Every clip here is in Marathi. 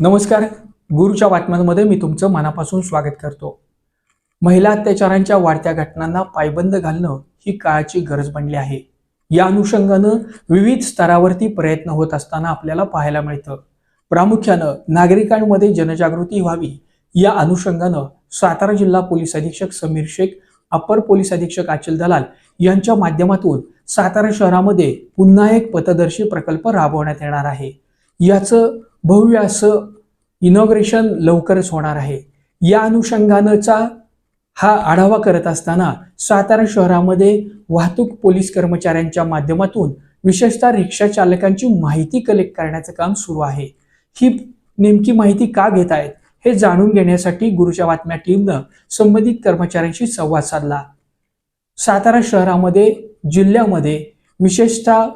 नमस्कार. गुरुच्या बातम्यांमध्ये मी तुमचं मनापासून स्वागत करतो. महिला अत्याचारांच्या वाढत्या घटनांना पायबंद घालणं ही काळाची गरज बनली आहे. या अनुषंगानं विविध स्तरावरती प्रयत्न होत असताना आपल्याला पाहायला मिळतं. प्रामुख्यानं नागरिकांमध्ये जनजागृती व्हावी या अनुषंगानं सातारा जिल्हा पोलीस अधीक्षक समीर शेख अप्पर पोलीस अधीक्षक अचल दलाल यांच्या माध्यमातून सातारा शहरामध्ये पुन्हा एक पथदर्शी प्रकल्प राबवण्यात येणार आहे. याचं भव्य असं इनॉग्रेशन लवकरच होणार आहे. या अनुषंगानंचा हा आढावा करत असताना सातारा शहरामध्ये वाहतूक पोलीस कर्मचाऱ्यांच्या माध्यमातून विशेषतः रिक्षा चालकांची माहिती कलेक्ट करण्याचं काम सुरू आहे. ही नेमकी माहिती का घेत आहेत हे जाणून घेण्यासाठी गुरुच्या बातम्या टीमनं संबंधित कर्मचाऱ्यांशी संवाद साधला. सातारा शहरामध्ये जिल्ह्यामध्ये विशेषतः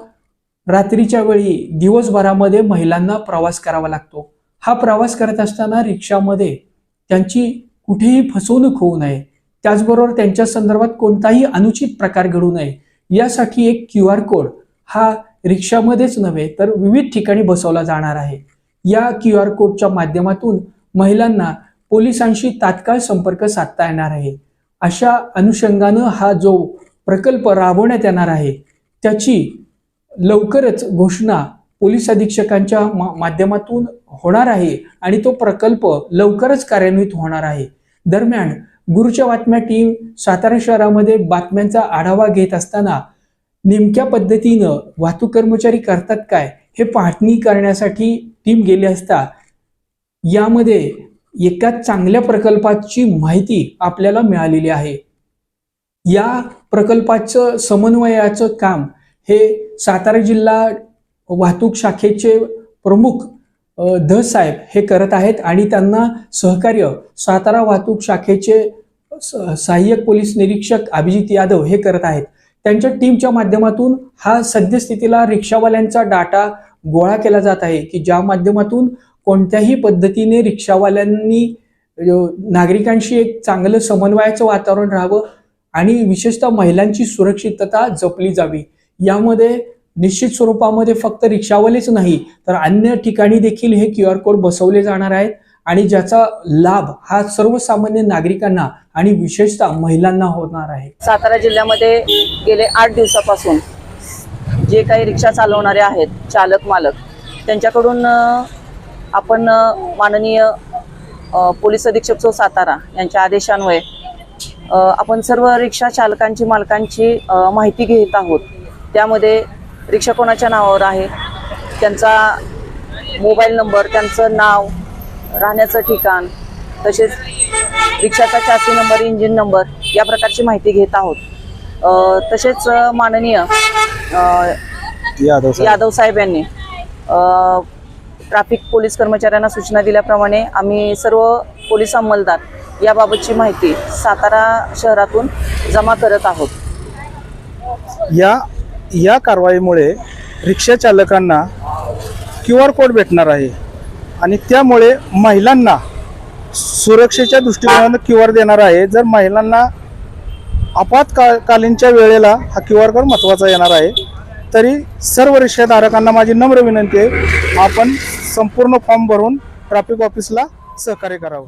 रात्रीच्या वेळी दिवसभरामध्ये महिलांना प्रवास करावा लागतो. हा प्रवास करत असताना रिक्षामध्ये त्यांची कुठेही फसवणूक होऊ नये. त्याचबरोबर त्यांच्या संदर्भात कोणताही अनुचित प्रकार घडू नये. यासाठी एक क्यू आर कोड हा रिक्षामध्येच नव्हे तर विविध ठिकाणी बसवला जाणार आहे. या क्यू आर कोडच्या माध्यमातून महिलांना पोलिसांशी तात्काळ संपर्क साधता येणार आहे. अशा अनुषंगानं हा जो प्रकल्प राबवण्यात येणार आहे त्याची लवकरच घोषणा पोलीस अधीक्षकांच्या मा- माध्यमातून होणार आहे आणि तो प्रकल्प लवकरच कार्यान्वित होणार आहे. दरम्यान गुरुच्या बातम्या टीम सातारा शहरामध्ये बातम्यांचा आढावा घेत असताना नेमक्या पद्धतीनं वाहतूक कर्मचारी करतात काय हे पाहणी करण्यासाठी टीम गेली असता यामध्ये एका चांगल्या प्रकल्पाची माहिती आपल्याला मिळालेली आहे. या प्रकल्पाचं समन्वयाचं काम हे सातारा जिल्हा वाहतूक शाखेचे प्रमुख ध साहेब हे करत आहेत आणि त्यांना सहकार्य सातारा वाहतूक शाखेचे स- सहाय्यक पोलीस निरीक्षक अभिजित यादव हे करत आहेत. त्यांच्या टीमच्या माध्यमातून हा सद्यस्थितीला रिक्षावाल्यांचा डाटा गोळा केला जात आहे की ज्या माध्यमातून कोणत्याही पद्धतीने रिक्षावाल्यांनी नागरिकांशी एक चांगलं समन्वयाचं वातावरण राहावं आणि विशेषतः महिलांची सुरक्षितता जपली जावी. यामध्ये निश्चित स्वरूपामध्ये फक्त रिक्षावालेच नाही तर अन्य ठिकाणी देखील हे क्यू आर कोड बसवले जाणार आहेत. आणि ज्याचा लाभ हा सर्वसामान्य नागरिकांना आणि विशेषतः महिलांना होणार आहे. सातारा जिल्ह्यामध्ये गेले आठ दिवसापासून जे काही रिक्षा चालवणारे आहेत चालक मालक त्यांच्याकडून आपण माननीय पोलीस अधीक्षक सो सातारा यांच्या आदेशान्वये आपण सर्व रिक्षा चालकांची मालकांची माहिती घेत आहोत. त्यामध्ये रिक्षा कोणाच्या नावावर आहे त्यांचा मोबाईल नंबर त्यांचं नाव राहण्याचं ठिकाण तसेच रिक्षाचा चासी नंबर इंजिन नंबर या प्रकारची माहिती घेत आहोत. तसेच माननीय यादव साहेब. यादव साहेब यांनी ट्रॅफिक पोलीस कर्मचाऱ्यांना सूचना दिल्याप्रमाणे आम्ही सर्व पोलीस अंमलदार याबाबतची माहिती सातारा शहरातून जमा करत आहोत. या या कारवाईमुळे रिक्षा चालकांना क्यू आर कोड भेटणार आहे. आणि त्यामुळे महिलांना सुरक्षेच्या दृष्टिकोनानं क्यू आर देणार आहे. जर महिलांना आपत्कालीनच्या वेळेला हा क्यू आर कोड महत्त्वाचा येणार आहे तरी सर्व रिक्षाधारकांना माझी नम्र विनंती आहे आपण संपूर्ण फॉर्म भरून ट्रॅफिक ऑफिसला सहकार्य करावं.